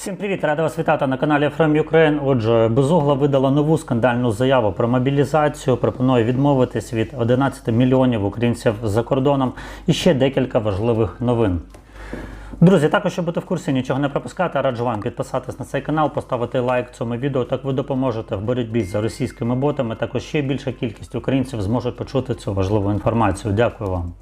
Всім привіт! Рада вас вітати на каналі From Ukraine. Отже, Безугла видала нову скандальну заяву про мобілізацію. Пропонує відмовитись від 11 мільйонів українців за кордоном. І ще декілька важливих новин. Друзі, також щоб бути в курсі, нічого не пропускати, раджу вам підписатись на цей канал, поставити лайк цьому відео. Так ви допоможете в боротьбі за російськими ботами. Також ще більша кількість українців зможуть почути цю важливу інформацію. Дякую вам.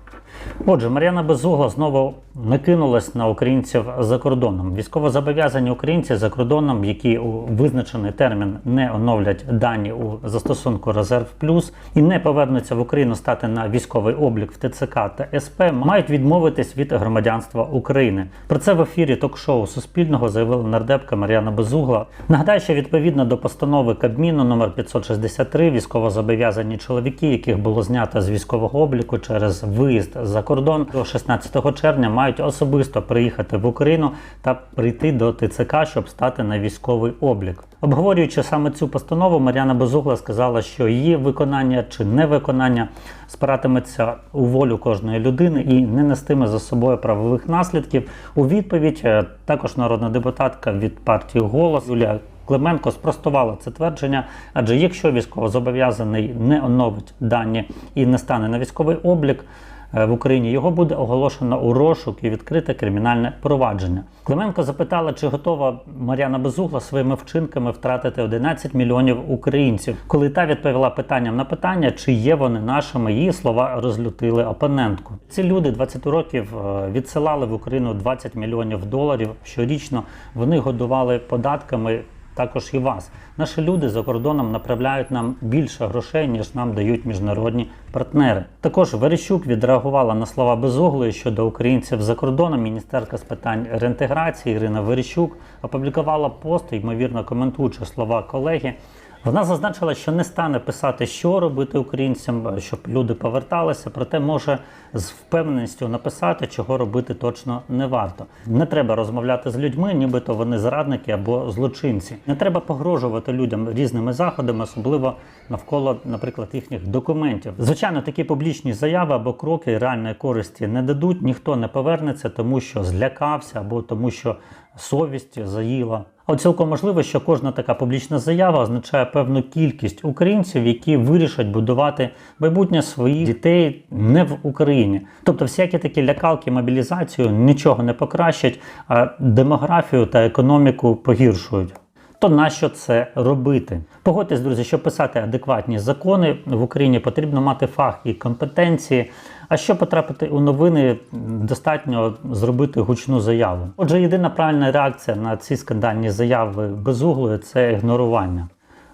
Отже, Мар'яна Безугла знову накинулась на українців за кордоном. Військовозобов'язані українці за кордоном, які у визначений термін не оновлять дані у застосунку Резерв Плюс і не повернуться в Україну стати на військовий облік в ТЦК та СП, мають відмовитись від громадянства України. Про це в ефірі ток-шоу Суспільного заявила нардепка Мар'яна Безугла. Нагадаю, що відповідно до постанови Кабміну номер 563 військовозобов'язані чоловіки, яких було знято з військового обліку через виїзд за кордон до 16 червня, мають особисто приїхати в Україну та прийти до ТЦК, щоб стати на військовий облік. Обговорюючи саме цю постанову, Мар'яна Безугла сказала, що її виконання чи невиконання спиратиметься у волю кожної людини і не нестиме за собою правових наслідків. У відповідь е, також народна депутатка від партії Голос Юлія. Клименко спростувала це твердження, адже якщо військовозобов'язаний не оновить дані і не стане на військовий облік в Україні, його буде оголошено у розшук і відкрите кримінальне провадження. Клименко запитала, чи готова Мар'яна Безугла своїми вчинками втратити 11 мільйонів українців. Коли та відповіла питанням на питання, чи є вони нашими, її слова розлютили опонентку. Ці люди 20 років е, відсилали в Україну 20 мільйонів доларів щорічно. Вони годували податками також і вас. Наші люди за кордоном направляють нам більше грошей, ніж нам дають міжнародні партнери. Також Верещук відреагувала на слова Безуглої щодо українців за кордоном. Міністерка з питань реінтеграції Ірина Верещук опублікувала пост, ймовірно коментуючи слова колеги. Вона зазначила, що не стане писати, що робити українцям, щоб люди поверталися, проте може з впевненістю написати, чого робити точно не варто. Не треба розмовляти з людьми, нібито вони зрадники або злочинці. Не треба погрожувати людям різними заходами, особливо навколо, наприклад, їхніх документів. Звичайно, такі публічні заяви або кроки реальної користі не дадуть, ніхто не повернеться, тому що злякався або тому, що совість заїла. От цілком можливо, що кожна така публічна заява означає певну кількість українців, які вирішать будувати майбутнє своїх дітей не в Україні. Тобто, всякі такі лякалки, мобілізацію нічого не покращать, а демографію та економіку погіршують. То нащо це робити? Погодьтесь, друзі, щоб писати адекватні закони в Україні потрібно мати фах і компетенції. А щоб потрапити у новини, достатньо зробити гучну заяву. Отже, єдина правильна реакція на ці скандальні заяви безуглої це ігнорування.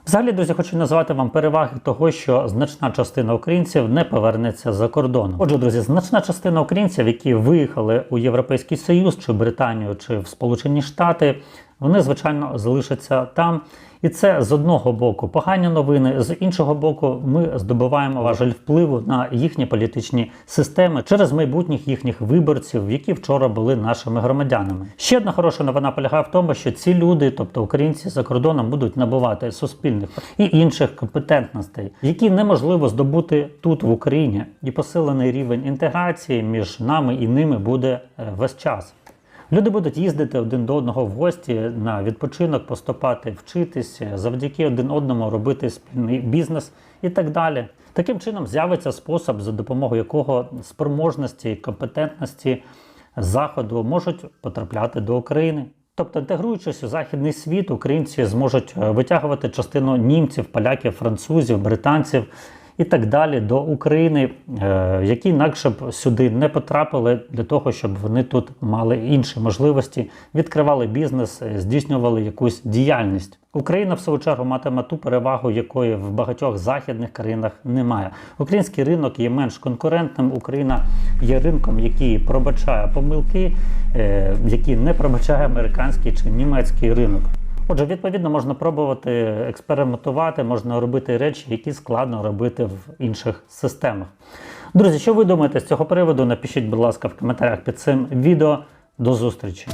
Взагалі, друзі, хочу назвати вам переваги того, що значна частина українців не повернеться за кордон. Отже, друзі, значна частина українців, які виїхали у Європейський Союз, чи Британію, чи в Сполучені Штати, вони звичайно залишаться там. І це з одного боку погані новини, з іншого боку, ми здобуваємо важель впливу на їхні політичні системи через майбутніх їхніх виборців, які вчора були нашими громадянами. Ще одна хороша новина полягає в тому, що ці люди, тобто українці за кордоном, будуть набувати суспільних і інших компетентностей, які неможливо здобути тут в Україні, і посилений рівень інтеграції між нами і ними буде е, весь час. Люди будуть їздити один до одного в гості на відпочинок, поступати, вчитись, завдяки один одному робити спільний бізнес і так далі. Таким чином з'явиться спосіб, за допомогою якого спроможності компетентності заходу можуть потрапляти до України. Тобто, інтегруючись у західний світ, українці зможуть е, витягувати частину німців, поляків, французів, британців і так далі до України, е, які інакше б сюди не потрапили для того, щоб вони тут мали інші можливості, відкривали бізнес, е, здійснювали якусь діяльність. Україна в свою чергу матиме ту перевагу, якої в багатьох західних країнах немає. Український ринок є менш конкурентним. Україна є ринком, який пробачає помилки, е, які не пробачає американський чи німецький ринок. Отже, відповідно, можна пробувати експериментувати, можна робити речі, які складно робити в інших системах. Друзі, що ви думаєте з цього приводу? Напишіть, будь ласка, в коментарях під цим відео. До зустрічі!